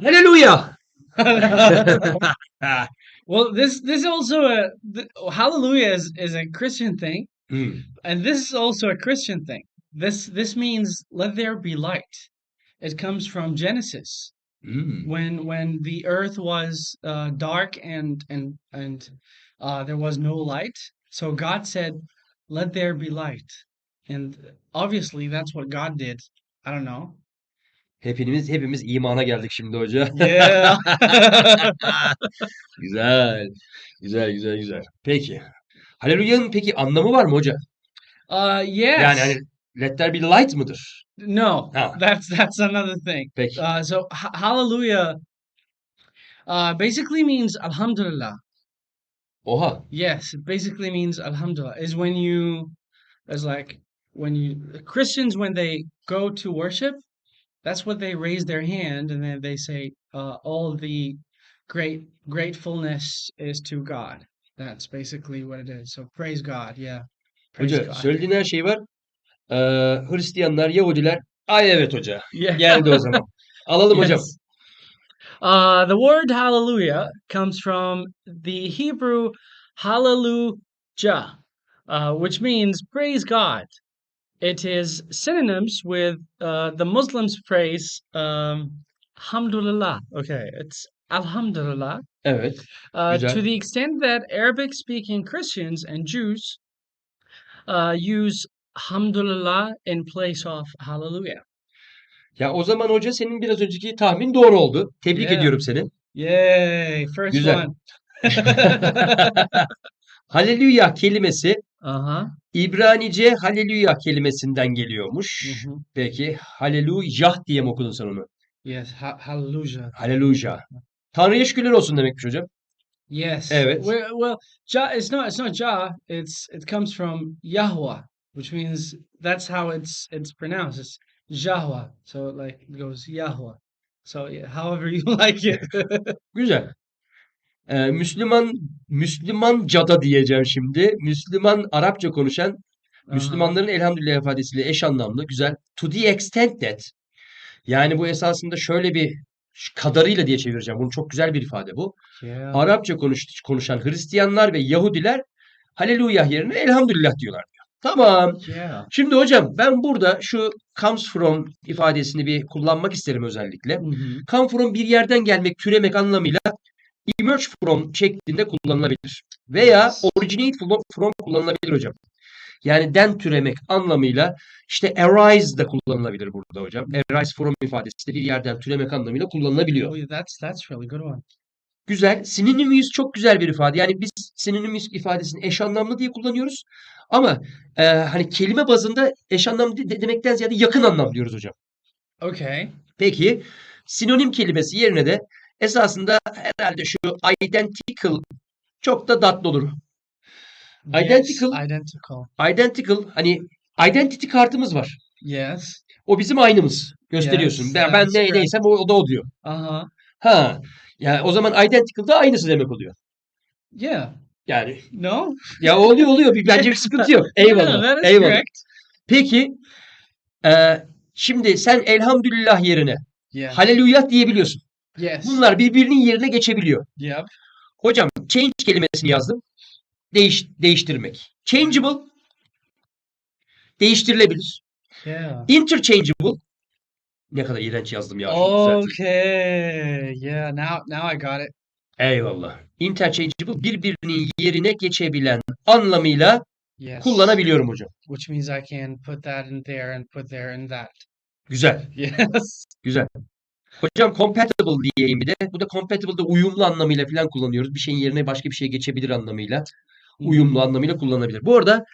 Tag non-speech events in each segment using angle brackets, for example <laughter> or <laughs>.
Hallelujah. <laughs> well, this this also a th- hallelujah is, is a Christian thing, Hmm. and this is also a Christian thing. This this means let there be light. It comes from Genesis Hmm. when when the earth was uh, dark and and and uh, there was no light. So God said, "Let there be light," and obviously that's what God did. I don't know. Hepimiz hepimiz imana geldik şimdi hoca. Yeah. <laughs> Güzel. Güzel güzel güzel. Peki. Hallelujah'ın peki anlamı var mı hoca? uh, yes. Yani hani let there be light mıdır? No, Ah. that's that's another thing. Peki. Uh, so ha- hallelujah uh, basically means alhamdulillah. Oha. Yes, it basically means alhamdulillah. Is when you, is like when you Christians when they go to worship, that's what they raise their hand and then they say, uh, all the great gratefulness is to God. That's basically what it is. So praise God. Yeah. Praise Hoca God. söylediğin her şey var. Ee, Hristiyanlar, Yahudiler. Ay evet hoca. Yeah. Geldi o zaman. <laughs> Alalım hocam. Uh, the word hallelujah comes from the Hebrew hallelujah, uh, which means praise God. It is synonyms with uh, the Muslims' praise um, alhamdulillah. Okay, it's alhamdulillah. Evet. Uh, to the extent that Arabic speaking Christians and Jews uh, use alhamdulillah in place of hallelujah. Ya o zaman hoca senin biraz önceki tahmin doğru oldu. Tebrik Yeah. ediyorum seni. Yay, first Güzel. one. <laughs> Hallelujah kelimesi uh-huh. İbranice hallelujah kelimesinden geliyormuş. Mhm. Peki hallelujah diye mi okudun sen onu? Yes, ha- hallelujah. Hallelujah. Tanrı'ya şükürler olsun demekmiş hocam. Yes. Evet. Well, well, ja, it's not. It's not ja. It's it comes from Yahweh, which means that's how it's it's pronounced. It's Yahweh. So like it goes Yahweh. So yeah, however <laughs> you like it. Güzel. Ee, Müslüman Müslümanca'da diyeceğim şimdi. Müslüman Arapça konuşan Uh-huh. Müslümanların elhamdülillah ifadesiyle eş anlamlı, güzel. To the extent that. Yani bu esasında şöyle bir kadarıyla diye çevireceğim. Bunun çok güzel bir ifade bu. Yeah. Arapça konuş, konuşan Hristiyanlar ve Yahudiler Hallelujah yerine elhamdülillah diyorlar diyor. Tamam. Yeah. Şimdi hocam ben burada şu comes from ifadesini bir kullanmak isterim özellikle. Mhm. Come from bir yerden gelmek, türemek anlamıyla emerge from şeklinde kullanılabilir. Veya originate from, kullanılabilir hocam. Yani den türemek anlamıyla işte arise da kullanılabilir burada hocam. Arise from ifadesi de bir yerden türemek anlamıyla kullanılabiliyor. Oh, that's that's really good one. Güzel. Synonymous çok güzel bir ifade. Yani biz synonymous ifadesini eş anlamlı diye kullanıyoruz. Ama e, hani kelime bazında eş anlamlı de- demekten ziyade yakın anlam diyoruz hocam. Okay. Peki sinonim kelimesi yerine de esasında herhalde şu identical çok da tatlı olur. Yes, Identical. identical. Identical hani identity kartımız var. Yes. O bizim aynımız. Gösteriyorsun. Yes, ben ben ne, neysem o, o da o diyor. Uh-huh. Ha. Yani o zaman identical da aynısı demek oluyor. Yeah. Yani No? ya oluyor oluyor. Bir, bence bir sıkıntı yok. <laughs> Yeah, Eyvallah. is Eyvallah. correct. Peki e, şimdi sen elhamdülillah yerine Yeah. hallelujah diyebiliyorsun. Yes. Bunlar birbirinin yerine geçebiliyor. Yep. Hocam change kelimesini yazdım. Değiş, değiştirmek. Changeable değiştirilebilir. Yeah. Interchangeable ne kadar iğrenç yazdım ya. Okay. Yeah. Now, now I got it. Eyvallah. Interchangeable birbirinin yerine geçebilen anlamıyla Yes. kullanabiliyorum hocam. Which means I can put that in there and put there in that. Güzel. <laughs> Yes. Güzel. Hocam compatible diyeyim bir de. Bu da compatible'da uyumlu anlamıyla falan kullanıyoruz. Bir şeyin yerine başka bir şey geçebilir anlamıyla. Uyumlu anlamıyla kullanılabilir. Bu arada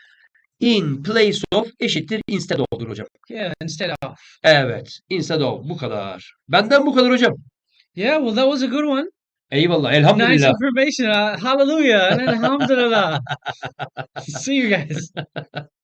in place of eşittir instead of'dur hocam. Yeah. Instead of. Evet. Instead of. Bu kadar. Benden bu kadar hocam. Yeah. Well, that was a good one. Eyvallah. Nice Elhamdülillah. information. Uh, hallelujah and then <laughs> alhamdulillah. <laughs> See you guys. <laughs>